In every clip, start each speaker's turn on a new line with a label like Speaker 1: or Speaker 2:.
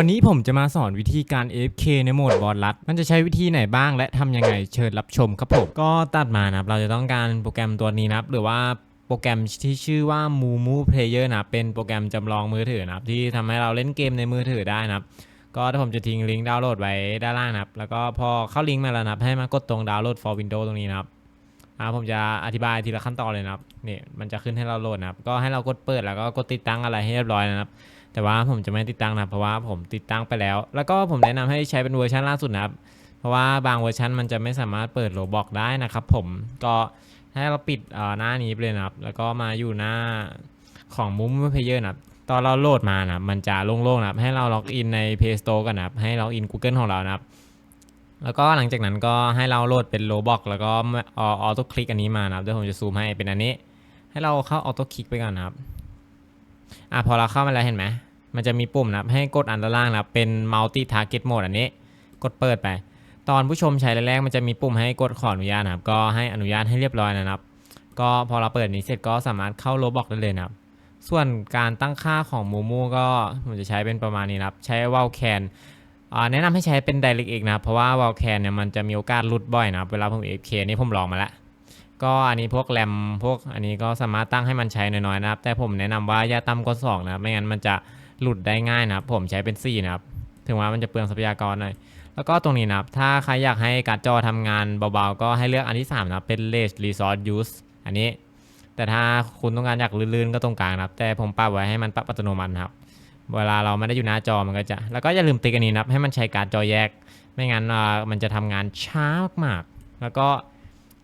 Speaker 1: วันนี้ผมจะมาสอนวิธีการ AFK ในโหมดบอลลัด มันจะใช้วิธีไหนบ้างและทำยังไงเชิญรับชมครับผม ก็ตัดมานะครับ เราจะต้องการโปรแกรมตัวนี้นะครับ หรือว่าโปรแกรมที่ชื่อว่า Mumu Player นะเป็นโปรแกรมจำลองมือถือนะครับ ที่ทำให้เราเล่นเกมในมือถือได้นะครับ ก็ถ้าผมจะทิ้งลิงก์ดาวน์โหลดไว้ด้านล่างนะครับ แล้วก็พอเข้าลิงก์มาแล้วนะครับ ให้มากดตรงดาวน์โหลด for Windows ตรงนี้นะครับอ่าผมจะอธิบายทีละขั้นตอนเลยนะครับนี่มันจะขึ้นให้เราโหลดนะครับ ก็ให้เรากดเปิดแล้วก็กดติดตั้งอะไรให้เรียบร้อยนะครับ แต่ว่าผมจะไม่ติดตั้งนะเพราะว่าผมติดตั้งไปแล้ว แล้วก็ผมแนะนำให้ใช้เป็นเวอร์ชันล่าสุดนะครับ เพราะว่าบางเวอร์ชันมันจะไม่สามารถเปิดโลบอกได้นะครับ ผมก็ให้เราปิดหน้านี้ไปเลยนะครับ แล้วก็มาอยู่หน้าของมุมเพเยอร์นะครับตอนเราโหลดมานะมันจะโล่งๆนะครับ ให้เราล็อกอินใน Play Store กันนะครับ ให้ล็อกอิน Google ของเรานะครับ แล้วก็หลังจากนั้นก็ให้เราโหลดเป็นโลบอกแล้วก็ออโต้คลิกอันนี้มานะครับเดี๋ยวผมจะซูมให้เป็นอันนี้ ให้เราเข้าออโต้คลิกไปก่อนนะครับ อะพอเราเข้ามาแล้วเห็นไหม มันจะมีปุ่มนะครับให้กดอันด้านล่างนะครับเป็น multi target mode อันนี้กดเปิดไป ตอนผู้ชมใช้แรกๆมันจะมีปุ่มให้กดขออนุญาตนะครับ ก็ให้อนุญาตให้เรียบร้อยนะครับ ก็พอเราเปิดนี้เสร็จก็สามารถเข้าโลบอกได้เลยนะครับ ส่วนการตั้งค่าของมูมูก็ผมจะใช้เป็นประมาณนี้นะครับ ใช้วาลแคนแนะนำให้ใช้เป็น Direct X นะครับเพราะว่าวาลแคนเนี่ยมันจะมีโอกาสหลุดบ่อยนะครับเวลาผม AFK นี่ผมลองมาแล้วก็อันนี้พวกแรมพวกอันนี้ก็สามารถตั้งให้มันใช้น้อยๆนะครับ แต่ผมแนะนำว่าอย่าต่ำกว่าสองนะครับไม่งั้นมันจะ หลุดได้ง่ายนะครับ ผมใช้เป็น4นะครับ ถึงว่ามันจะเปลืองทรัพยากรหน่อย แล้วก็ตรงนี้นะครับ ถ้าใครอยากให้การ์ดจอทำงานเบาๆ ก็ให้เลือกอันที่ 3 นะครับ เป็น Less Resource Use อันนี้ แต่ถ้าคุณต้องการอยากลื่นๆ ก็ตรงกลางนะครับ แต่ผมปรับไว้ให้มันปรับอัตโนมัตินครับ เวลาเราไม่ได้อยู่หน้าจอมันก็จะ แล้วก็อย่าลืมติ๊กอันนี้นะครับให้มันใช้การ์ดจอแยก ไม่งั้นมันจะทำงานช้ามากๆแล้วก็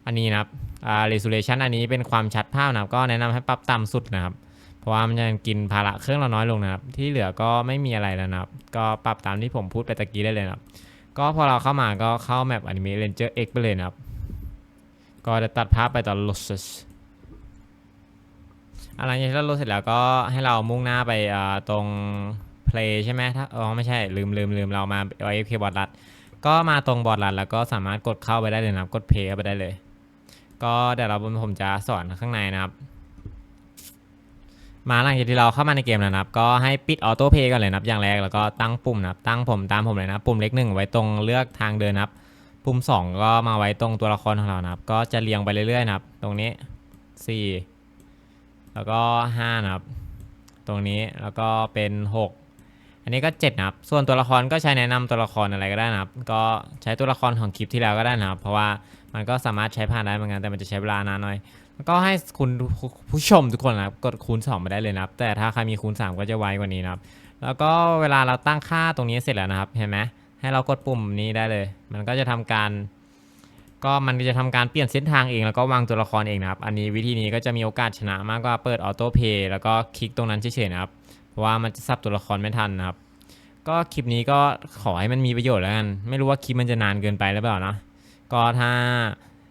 Speaker 1: อันนี้นะครับอ่า resolution อันนี้เป็นความชัดภาพนะครับ ก็แนะนำให้ปรับต่ำสุดนะครับ เพราะว่ามันจะกินภาระเครื่องเราน้อยลงนะครับ ที่เหลือก็ไม่มีอะไรแล้วนะครับ ก็ปรับตามที่ผมพูดไปตะกี้ได้เลยนะครับ ก็พอเราเข้ามาก็เข้าแมป Anime Ranger X ไปเลยนะครับ ก็จะตัดภาพไปตอน losses อะไรอย่างที่เราโหลดเสร็จแล้วก็ให้เรามุ่งหน้าไปตรง play ใช่ไหมถ้าอ๋อไม่ใช่ลืมลืมลืมเรามา AFK บอร์ดลัดก็มาตรงบอร์ดลัดแล้วก็สามารถกดเข้าไปได้เลยนะครับ กดเข้าไปได้เลย ก็เดี๋ยวเราผมจะสอนข้างในนะครับ มาหลังจากที่เราเข้ามาในเกมแล้วนะครับ ก็ให้ปิดออโต้เพย์ก่อนเลยนะครับอย่างแรกแล้วก็ตั้งปุ่มนะครับตั้งผมตามผมเลยนะปุ่มเล็กหนึ่งไว้ตรงเลือกทางเดินนะครับ ปุ่ม 2 ก็มาไว้ตรงตัวละครของเรานะครับ ก็จะเรียงไปเรื่อยๆนะครับ ตรงนี้ 4 แล้วก็ 5 นะครับ ตรงนี้แล้วก็เป็น 6 อันนี้ก็ 7 นะครับ ส่วนตัวละครก็ใช้แนะนำตัวละครอะไรก็ได้นะครับ ก็ใช้ตัวละครของคลิปที่แล้วก็ได้นะครับ เพราะว่ามันก็สามารถใช้ผ่านได้เหมือนกันแต่มันจะใช้เวลานานหน่อย แล้วก็ให้คุณผู้ชมทุกคนนะครับกดคูณ2ไปได้เลยนะครับ แต่ถ้าใครมีคูณ 3 ก็จะไวกว่านี้นะครับ แล้วก็เวลาเราตั้งค่าตรงนี้เสร็จแล้วนะครับเห็นไหมให้เรากดปุ่มนี้ได้เลย มันก็จะทำการ ก็มันจะทำการเปลี่ยนเส้นทางเองแล้วก็วางตัวละครเองนะครับ อันนี้วิธีนี้ก็จะมีโอกาสชนะมากกว่าเปิดออโต้เพย์แล้วก็คลิกตรงนั้นเฉยๆนะครับ เพราะว่ามันจะซับตัวละครไม่ทันนะครับ ก็คลิปนี้ก็ขอให้มันมีประโยชน์แล้วกัน ไม่รู้ว่าคลิปมันจะนานเกินไปหรือเปล่านะ ก็ถ้า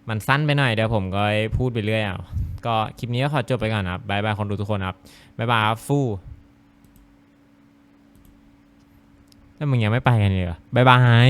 Speaker 1: มันสั้นไปหน่อยเดี๋ยวผมก็พูดไปเรื่อยเอาก็คลิปนี้ก็ขอจบไปก่อนครับบายบายคนดูทุกคนครับบายบายครับฟู่แล้วมึงยังไม่ไปกันเลยเหรอบายบาย